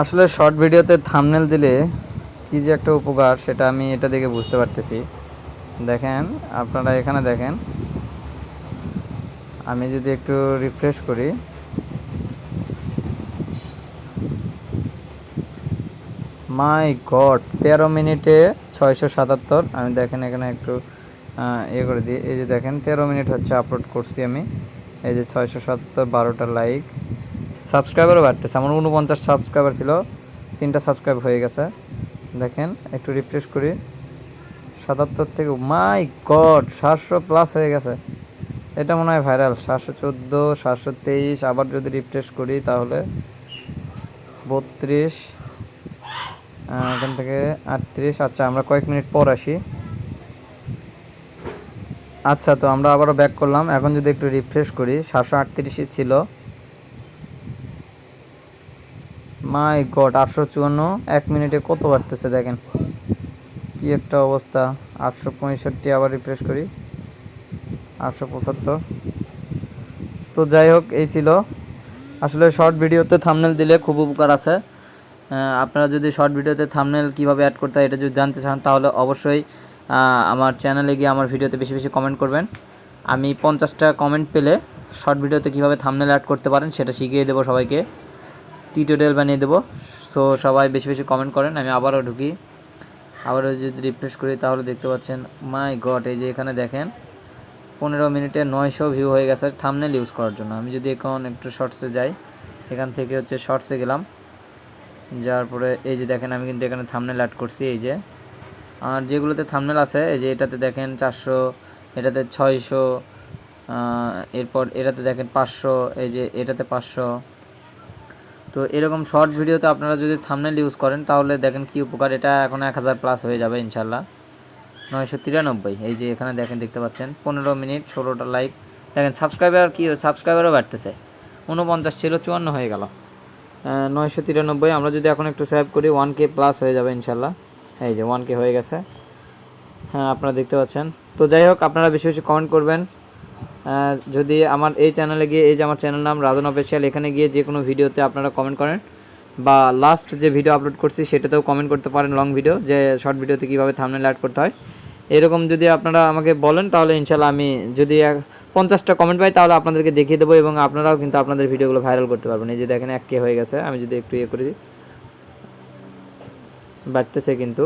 আসলে শর্ট ভিডিওতে থামনেল দিলে কি যে একটা উপকার সেটা আমি এটা দেখে বুঝতে পারতেছি। দেখেন, আপনারা এখানে দেখেন। আমি যদি একটু রিফ্রেশ করি। মাই গড তেরো মিনিটে ছয়শো সাতাত্তর। আমি দেখেন এখানে একটু ইয়ে করে দিই। এই যে দেখেন, তেরো মিনিট হচ্ছে আপলোড করছি আমি। এই যে ছয়শো সাতাত্তর, বারোটা লাইক সাবস্ক্রাইবারও বাড়তেছে। আমার উনপঞ্চাশ সাবস্ক্রাইবার ছিল, তিনটা সাবস্ক্রাইব হয়ে গেছে। দেখেন, একটু রিফ্রেশ করি। সাতাত্তর থেকে মাই গড সাতশো প্লাস হয়ে গেছে। এটা মনে হয় ভাইরাল সাতশো চোদ্দ, সাতশো তেইশ। আবার যদি রিফ্রেশ করি তাহলে বত্রিশ এখান থেকে আটত্রিশ। আচ্ছা আমরা কয়েক মিনিট পর আসি। আচ্ছা তো আমরা আবারও ব্যাক করলাম। এখন যদি একটু রিফ্রেশ করি, সাতশো আটত্রিশই ছিল। মাই গড, আটশো চুয়ান্ন? এক মিনিটে কত বাড়তেছে দেখেন। কি একটা অবস্থা। আটশো পঁয়ষট্টি আবার রিফ্রেশ করি। আটশো পঁচাত্তর। তো যাই হোক, এই ছিল। আসলে শর্ট ভিডিওতে থামনেল দিলে খুব উপকার আছে। আপনারা যদি শর্ট ভিডিওতে থামনেল কীভাবে অ্যাড করতে হয় এটা যদি জানতে চান, তাহলে অবশ্যই আমার চ্যানেলে গিয়ে আমার ভিডিওতে বেশি বেশি কমেন্ট করবেন। আমি পঞ্চাশটা কমেন্ট পেলে শর্ট ভিডিওতে কীভাবে থামনেল অ্যাড করতে পারেন, সেটা শিখিয়ে দেবো সবাইকে। টিউটোরিয়াল বানিয়ে দেবো। সো সবাই বেশি বেশি কমেন্ট করেন, আমি আবারও ঢুকি। আবারও যদি রিফ্রেশ করি, তাহলে দেখতে পাচ্ছেন মাই গড এই যে এখানে দেখেন, পনেরো মিনিটে নয়শো ভিউ হয়ে গেছে থামনেল ইউজ করার জন্য। আমি যদি এখন একটু শর্টসে যাই, এখান থেকে হচ্ছে শর্টসে গেলাম। যাওয়ার পরে, এই যে দেখেন, আমি কিন্তু এখানে থামনেল অ্যাড করছি, এই যে। আর যেগুলোতে থামনেল আছে, এই যে এটাতে দেখেন চারশো, এটাতে ছয়শো এরপর এটাতে দেখেন পাঁচশো, এই যে এটাতে পাঁচশো। তো এরকম শর্ট ভিডিওতে আপনারা যদি থামনেল ইউজ করেন, তাহলে দেখেন কি উপকার। এটা এখন এক হাজার প্লাস হয়ে যাবে ইনশাল্লাহ। নয়শো তিরানব্বই, এই যে এখানে দেখেন, দেখতে পাচ্ছেন, পনেরো মিনিট, ষোলোটা লাইক দেখেন সাবস্ক্রাইবার কি সাবস্ক্রাইবারও বাড়তেছে। উনপঞ্চাশ ছিল, চুয়ান্ন হয়ে গেল। নয়শো তিরানব্বই, আমরা যদি এখন একটু সেভ করি ওয়ান কে প্লাস হয়ে যাবে ইনশাল্লাহ। এই যে ওয়ান কে হয়ে গেছে। হ্যাঁ আপনারা দেখতে পাচ্ছেন। তো যাই হোক, আপনারা বেশি বেশি কমেন্ট করবেন। যদি আমার এই চ্যানেলে গিয়ে, এই যে আমার চ্যানেল নাম রাজন অফিসিয়াল এখানে গিয়ে যে কোনো ভিডিওতে আপনারা কমেন্ট করেন, বা লাস্ট যে ভিডিও আপলোড করছি, সেটাতেও কমেন্ট করতে পারেন লং ভিডিও যে শর্ট ভিডিওতে কীভাবে থামনেল অ্যাড করতে হয়। এরকম যদি আপনারা আমাকে বলেন, তাহলে ইনশাল্লাহ আমি যদি পঞ্চাশটা কমেন্ট পাই, তাহলে আপনাদেরকে দেখিয়ে দেবো, এবং আপনারাও কিন্তু আপনাদের ভিডিওগুলো ভাইরাল করতে পারবেন। এই যে দেখেন, এক কে হয়ে গেছে। আমি যদি একটু ইয়ে করে দিই। বাড়তেছে কিন্তু।